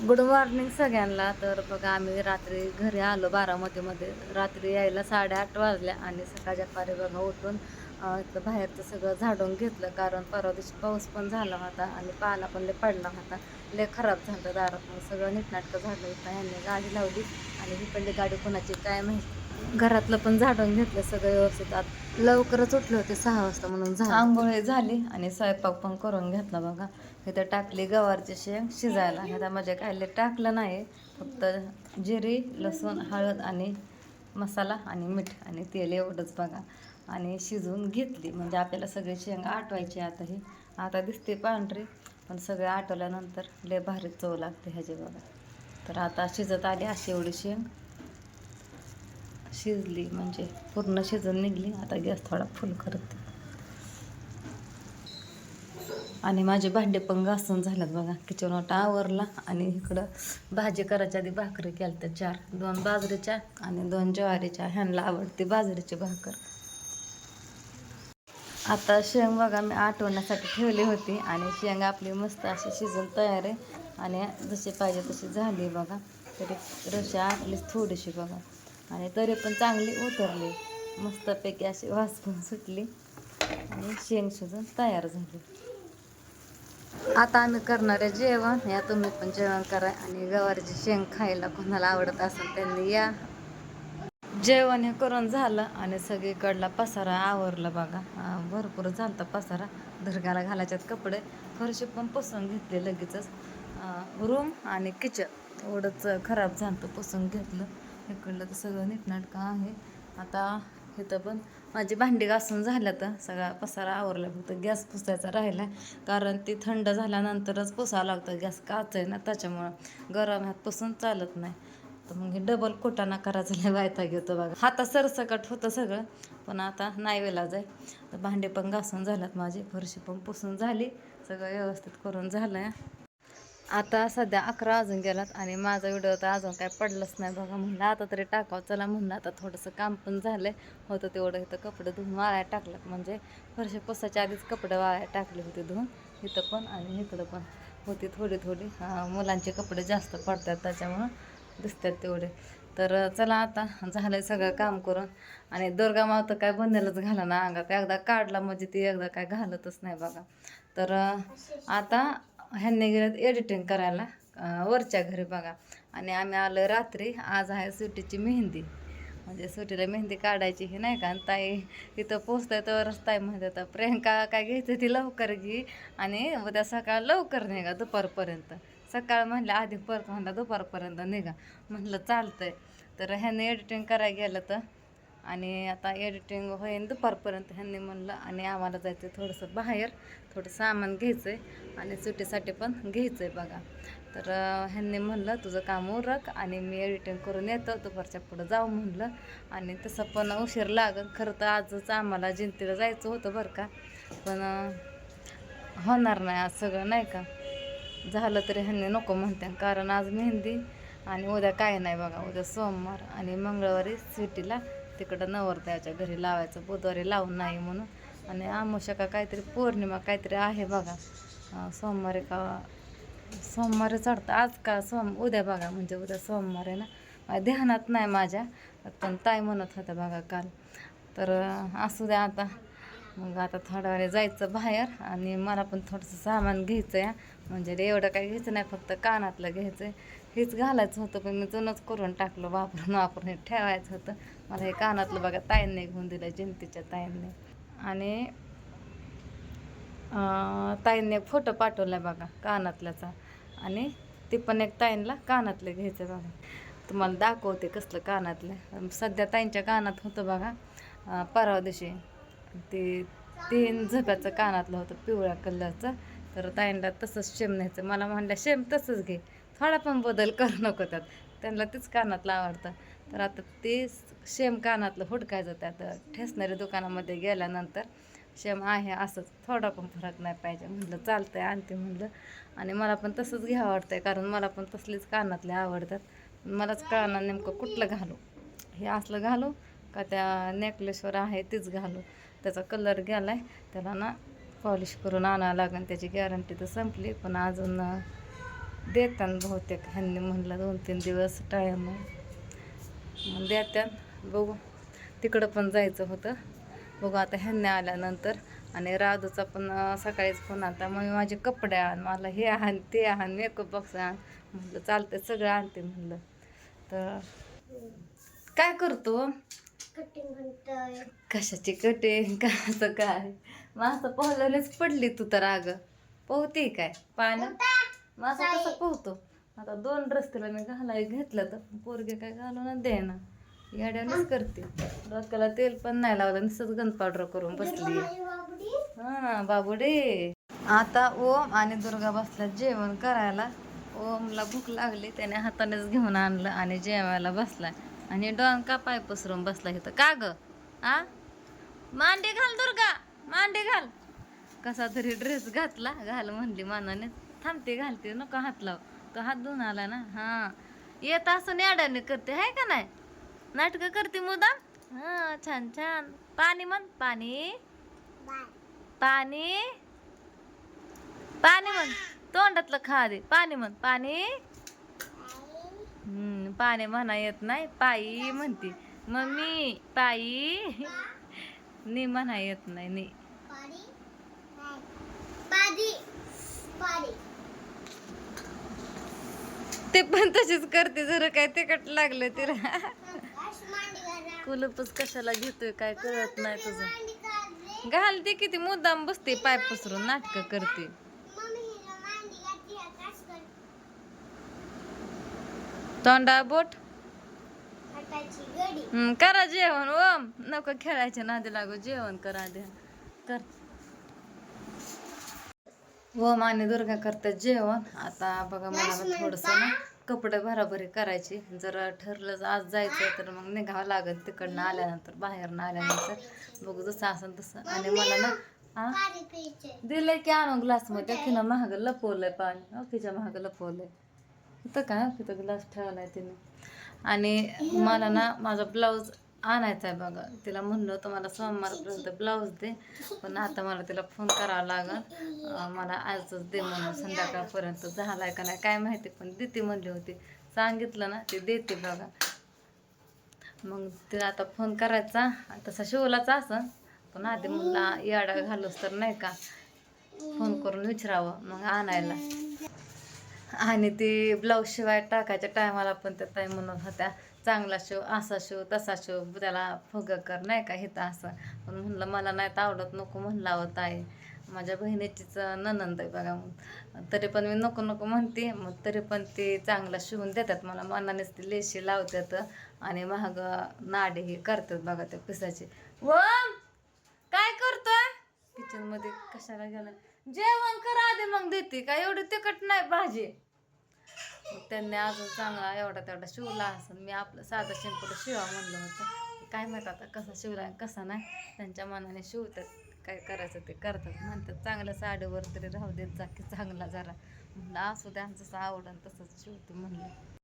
Good morning सगळ्यांना. तर बघा आम्ही रात्री घरी आलो बारामतीमध्ये रात्री यायला साडेआठ वाजल्या आणि सकाळच्या पारी बघा उठून इथलं बाहेरचं सगळं झाडून घेतलं. कारण परवा दिवशी पाऊस पण झाला होता आणि पाला पण लय पडला होता. लय खराब झालं दारात सगळं नीटनाटकं झालं. होतं यांनी गाडी लावली आणि ही गाडी कोणाची काय माहिती. घरातलं पण झाडून घेतलं सगळं व्यवस्थित. आत लवकरच उठले होते सहा वाजता म्हणून झालं. आंघोळी झाली आणि स्वयंपाक पण करून घेतला बघा. इथं टाकली गवारची शेंग शिजायला. ह्याला माझ्या कायले टाकलं नाही. फक्त जिरी लसूण हळद आणि मसाला आणि मीठ आणि तेल एवढंच बघा. आणि शिजवून घेतली. म्हणजे आपल्याला सगळी शेंग आटवायची आता ही आता दिसते पांढरी पण सगळे आटवल्यानंतर लय भारी चव लागते ह्याची बघा. तर आता शिजत आली अशी एवढी शेंग. शिजली म्हणजे पूर्ण शिजून निघली. आता गॅस थोडा फुल करते. आणि माझे भांडे पण घासून झाल्यात बघा. किचन वाटा आवरला आणि इकडं भाजी करायच्या आधी भाकरी केल्या त्या चार. दोन बाजरीच्या आणि दोन ज्वारीच्या. ह्यांना आवडते बाजरीची भाकर. आता शेंग बघा मी आठवण्यासाठी ठेवली होती. आणि शेंग आपली मस्त अशी शिजून तयार आहे. आणि जशी पाहिजे तशी झाली बघा. तरी रशी आटलीच थोडीशी बघा. आणि तरी पण चांगली उतरली. मस्तपैकी अशी वास पण सुटली. आणि शेंग शिजून तयार झाली. आता आम्ही करणार आहे जेवण. या तुम्ही पण जेवण करा आणि गवारीची शेंग खायला कोणाला आवडत असेल त्यांनी या. जेवण हे करून झालं आणि सगळीकडला पसारा आवरला बघा. भरपूर झालता पसारा. दर्गाला घालायच्यात कपडे. फरशी पण पुसून घेतले लगेचच. रूम आणि किचन एवढंच खराब झालं पुसून घेतलं. इकडलं तर सगळं नीटनाटकं आहे. आता इथं पण माझी भांडी घासून झाल्या तर सगळा पसारा आवरला. फक्त गॅस पुसायचा राहिला कारण ती थंड झाल्यानंतरच पुसावं लागतं. गॅस काच आहे ना त्याच्यामुळं. गरम ह्यात पुसून चालत नाही. तर मग हे डबल कोटाना करायचं. लय वायता घेतो बघा. हाता सरसकट होतं सगळं. पण आता नाही वेलाच आहे. तर भांडे पण घासून झाल्यात माझी. फरशी पण पुसून झाली. सगळं व्यवस्थित करून झालं आहे आता सध्या अकरा वाजून गेलात आणि माझा व्हिडिओ तर अजून काय पडलंच नाही बघा. म्हणलं आता तरी टाकावं. चला म्हणलं आता थोडंसं काम पण झालंय. होतं तेवढं इथं कपडे धुवून वाळायला टाकलं म्हणजे फरशे पोसाच्या आधीच कपडे वाळायला टाकले होते धुवून. इथं पण आणि इकडं पण. होती थोडी थोडी. मुलांचे कपडे जास्त पडतात त्याच्यामुळं दिसतात तेवढे. तर चला आता झालंय सगळं काम करून. आणि दुर्गा माव तर काय बंदेलच घाला ना अंगात. एकदा काढला म्हणजे ती एकदा काय घालतच नाही बघा. तर आता ह्यांनी गेलं एडिटिंग करायला वरच्या घरी बघा. आणि आम्ही आलो रात्री आज आहे सुट्टीची मेहंदी. म्हणजे सुट्टीला मेहंदी काढायची ही नाही का? आणि ताई इथं पोचताय तरच ताई म्हणते तर प्रियंका काय घ्यायचं ती लवकर घे आणि उद्या सकाळ लवकर निघा दुपारपर्यंत. सकाळ म्हणलं आधी परत म्हणलं दुपारपर्यंत निघा. म्हटलं चालतंय. तर ह्यांनी एडिटिंग करायला गेलं तर आणि आता एडिटिंग होईन दुपारपर्यंत ह्यांनी म्हणलं आणि आम्हाला जायचं आहे थोडंसं बाहेर थोडं सामान घ्यायचं आहे आणि सुट्टीसाठी पण घ्यायचं आहे बघा. तर ह्यांनी म्हणलं तुझं काम उरक आणि मी एडिटिंग करून येतो दुपारच्या पुढं जाऊ म्हणलं. आणि तसं पण उशीर लागल खरं तर आजच आम्हाला जिंतीला जायचं होतं बरं का. पण होणार नाही आज सगळं नाही का? झालं तरी ह्यांनी नको म्हणते कारण आज मेहंदी आणि उद्या काय नाही बघा उद्या सोमवार आणि मंगळवारी सिटीला तिकडं नवरदेवाच्या घरी लावायचं बुधवारी लावून नाही म्हणून. आणि आमोशा का काहीतरी पौर्णिमा काहीतरी आहे बघा. सोमवारी का सोमवारी चढतं आज का सोम उद्या बघा म्हणजे उद्या सोमवार आहे ना. ध्यानात नाही माझ्या पण ताई म्हणत होत्या बघा काल. तर असू द्या आता. मग आता थोड्या वेळ जायचं बाहेर आणि मला पण थोडंसं सामान घ्यायचं आहे म्हणजे एवढं काही घ्यायचं नाही फक्त कानातलं घ्यायचं आहे हेच घालायचं होतं पण मी जुनंच करून टाकलं वापरून वापरून हे ठेवायचं होतं. मला हे कानातलं बघा ताईंनी घेऊन दिलं जयंतीच्या ताईंनी. आणि ताईंनी एक फोटो पाठवला बघा कानातल्याचा. आणि ते पण एक ताईंला कानातलं घ्यायचं बघा. तुम्हाला दाखवते कसलं कानातलं. सध्या ताईंच्या कानात होतं बघा परवा दिवशी. ते तीन झब्याचं कानातलं होतं पिवळ्या कलरचं. तर ताईंला तसंच शेम न्यायचं. मला म्हणलं शेम तसंच घे. थोडा पण बदल करू नको त्यात. त्यांना तेच कानातलं आवडतं. तर आता ते शेम कानातलं हुडकायचं त्यात. ठेसणाऱ्या दुकानामध्ये गेल्यानंतर शेम आहे असंच. थोडा पण फरक नाही पाहिजे. म्हटलं चालतंय आणते म्हणलं. आणि मला पण तसंच घ्यावं वाटतंय कारण मला पण तसलीच कानातले आवडतात. मलाच कळणार नेमकं कुठलं घालू. हे असलं घालू का त्या नेकलेसवर आहे तीच घालू? त्याचा कलर गेला आहे त्याला ना पॉलिश करून आणावं लागेल. त्याची गॅरंटी तर संपली. पण अजून देतात बहुतेक. ह्यांनी म्हणलं दोन तीन दिवस टाईम मग देतात. बघू. तिकडं पण जायचं होतं. बघू आता ह्यांनी आल्यानंतर. आणि राधूचा पण सकाळीच फोन आता मग माझे कपडे आण. मला हे आण ते आण मेकअप बॉक्स आण. म्हटलं चालतं सगळं आणते म्हणलं. तर काय करतो? कशाची कटिंग? कसं काय? मग असं पोहल्यानेच पडली तू तर अग. पोहते काय? पाण्यात मग असं कसं पोहतो? आता दोन ड्रेस तिला मी घालाय घेतलं तर पोरगे काय घालून दे ना याड्यानेच करते. डोक्याला तेल पण नाही लावलं नुसतंच गंध पावडर करून बसली. हा बाबुडे. आता ओम आणि दुर्गा बसल्या जेवण करायला. ओमला भूक लागली त्याने हातानेच घेऊन आणलं आणि जेवायला बसलाय. आणि डॉन का पाय पसरून बसला इथं. का ग? आ? मांडे घाल दुर्गा. मांडे घाल. कसा तरी ड्रेस घातला घाल म्हणली मानाने. थांबते घालते. नको हात लाव. तो हात धुवून आला ना. हा. येत असं याडाने करते. आहे का नाही? नाटकं करते मुदाम? हा छान छान. पाणी म्हण. पाणी? पाणी? पाणी म्हण. तोंडातलं खा दे पाणी म्हण. पाणी? हम्म, पाणी म्हणा येत नाही पायी म्हणते. मम्मी पायी नी म्हणा येत नाही नी. ते पण तशीच करते जरा काय तिकट लागलं तिला. कुलपच कशाला घेतोय काय कळत नाही तुझं. घालते किती मुद्दाम बसते पाय पसरून नाटक करते. तोंडा बोट? करा जेवण ओम. नको खेळायच्या नादी लागू जेवण करा द्या कर. ओम आणि दुर्गा करतात जेवण. आता बघा मला थोडस ना कपडे भराभरी करायची. जर ठरलं आज जायचं तर मग निघावं लागेल तिकडनं आल्यानंतर बाहेरनं आल्यानंतर. बघू जसं असं तसं. आणि मला ना हा दिलंय की आणून ग्लासमध्ये तिनं महाग लपवलंय पाणी. ओकेच्या महाग लपवलंय. इथं का? तिथं ग्लास ठेवलाय तिने. आणि मला ना माझा ब्लाऊज आणायचा आहे बघा. तिला म्हणलं होतं मला सोमवारपर्यंत ब्लाऊज दे. पण आता मला तिला फोन करावा लागल. मला आजच दे म्हणून संध्याकाळपर्यंत झालाय का नाही काय माहिती. पण देते म्हणली होती सांगितलं ना ते देते बघा. मग तिला आता फोन करायचा. तसा शिवलाचा असं पण आधी म्हणला याडा घालूस तर नाही का? फोन करून विचारावं मग आणायला. आणि ती ब्लाऊज शिवाय टाकायच्या टायमाला पण त्या ताई म्हणत होत्या चांगला शिव असा शिव तसा शिव त्याला फुग कर नाही का हिथं असं. पण म्हणलं मला नाही तर आवडत नको म्हणला होता ताई. माझ्या बहिणीचीच ननंद आहे बघा. मग तरी पण मी नको नको म्हणते. मग तरी पण ते चांगलं शिवून देतात मला. मनानेच ती लेशी लावतात आणि महाग नाडे हे करतात बघा त्या पिसाचे. व काय करतोय? किचनमध्ये कशाला गेला? जेवण करा आधी मग देते का? एवढी तिखट नाही भाजी. मग त्यांनी अजून चांगला एवढा तेवढा शिवला असं. मी आपलं साधा सिंपल शिवा म्हणलं होतं. काय म्हणतात आता कसा शिवला कसा नाही. त्यांच्या मनाने शिवतात. काय करायचं ते करतात. म्हणतात चांगल्या साडीवर तरी राहू देत जा की चांगला जरा. म्हणलं असू त्यांचं जसं आवडन तसंच शिवते म्हणलं.